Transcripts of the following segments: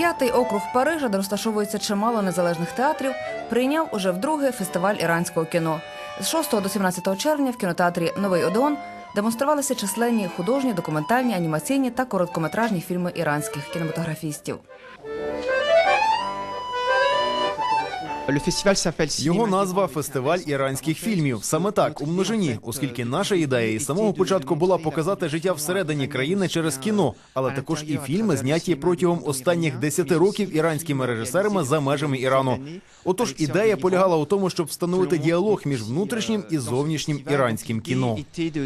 П'ятий округ Парижа, де розташовується чимало незалежних театрів, прийняв уже вдруге фестиваль іранського кіно. З 6 до 17 червня в кінотеатрі Новий Одеон демонструвалися численні художні, документальні, анімаційні та короткометражні фільми іранських кінематографістів. Його назва фестиваль іранських фільмів. Саме так у множині, оскільки наша ідея із самого початку була показати життя всередині країни через кіно, але також і фільми зняті протягом останніх 10 років іранськими режисерами за межами Ірану. Отож, ідея полягала у тому, щоб встановити діалог між внутрішнім і зовнішнім іранським кіно.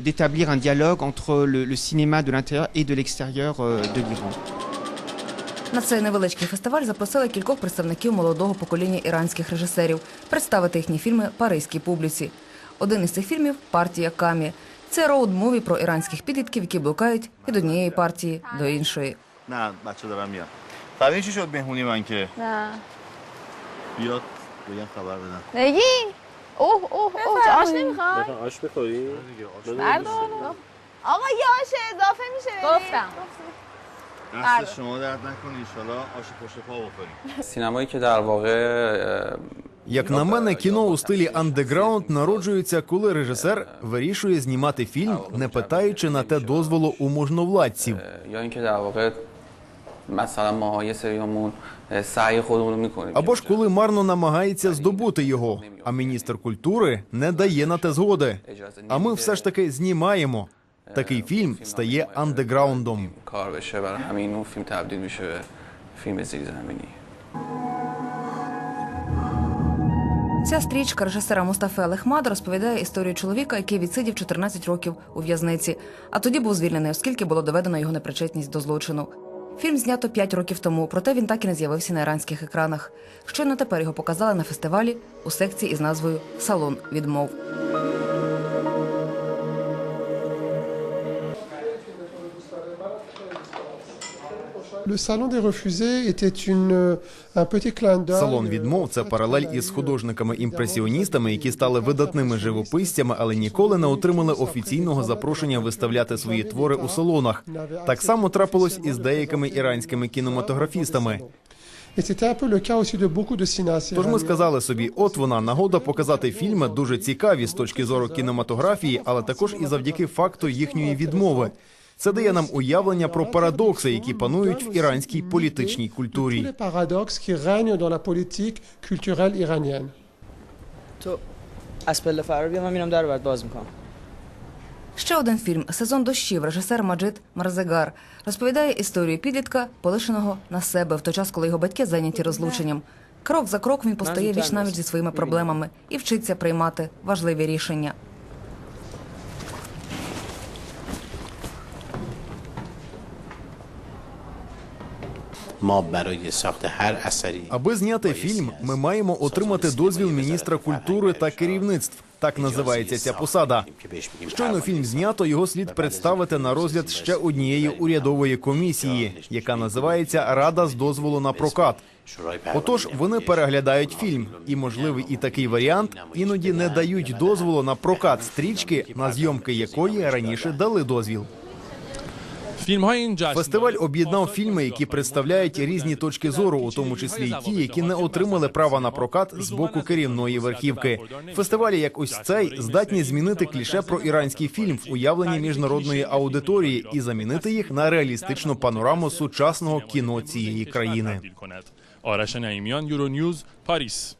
d'établir un dialogue entre le, le cinéma de l'intérieur et de l'extérieur de l'Iran. На цей невеличкий фестиваль запросили кількох представників молодого покоління іранських режисерів представити їхні фільми паризькій публіці. Один із цих фільмів партія Камі. Це роуд-муві про іранських підлітків, які блукають від однієї партії до іншої. Ох, ох, ох, аж не міха. Аж مهمونی من که نه بیاد بگم خبر بدم نگی اوه اوه اوه چه آش نمیخوای آش میخوری؟ بردار آقا یه آش اضافه میشه گفتم دست شما درد نکنه انشالله آش پشت پا بخوریم سینمایی که در واقع اه، Як на мене, кіно у стилі андеграунд народжується, коли режисер вирішує знімати фільм, не питаючи на те дозволу у можновладців. یا اینکه در واقع مثلا ما یه سریامون اه، سعی خودمون رو میکنیم Або ж коли марно намагається здобути його, а міністр культури не дає на те згоди. А ми все ж таки знімаємо. Такий фільм стає андеграундом. Ця стрічка режисера Мустафе Лехмад розповідає історію чоловіка, який відсидів 14 років у в'язниці, а тоді був звільнений, оскільки було доведено його непричетність до злочину. Фільм знято 5 років тому, проте він так і не з'явився на іранських екранах. Щойно тепер його показали на фестивалі у секції із назвою Салон відмов. Салон відмов це паралель із художниками-імпресіоністами, які стали видатними живописцями, але ніколи не отримали офіційного запрошення виставляти свої твори у салонах. Так само трапилось і з деякими іранськими кінематографістами. Тож ми сказали собі, от вона нагода показати фільми дуже цікаві з точки зору кінематографії, але також і завдяки факту їхньої відмови. Це дає нам уявлення про парадокси, які панують в іранській політичній культурі. Ще один фільм сезон дощів. Режисер Маджид Марзегар розповідає історію підлітка, полишеного на себе в той час, коли його батьки зайняті розлученням. Крок за крок він постає віч навіть зі своїми проблемами і вчиться приймати важливі рішення. Аби зняти фільм, ми маємо отримати дозвіл міністра культури та керівництв. Так називається ця посада. Щойно фільм знято, його слід представити на розгляд ще однієї урядової комісії, яка називається Рада з дозволу на прокат. Отож, вони переглядають фільм, і можливий і такий варіант іноді не дають дозволу на прокат стрічки, на зйомки якої раніше дали дозвіл. Фестиваль об'єднав фільми, які представляють різні точки зору, у тому числі й ті, які не отримали права на прокат з боку керівної верхівки. Фестивалі, як ось цей, здатні змінити кліше про іранський фільм в уявленні міжнародної аудиторії і замінити їх на реалістичну панораму сучасного кіно цієї країни. Паріс.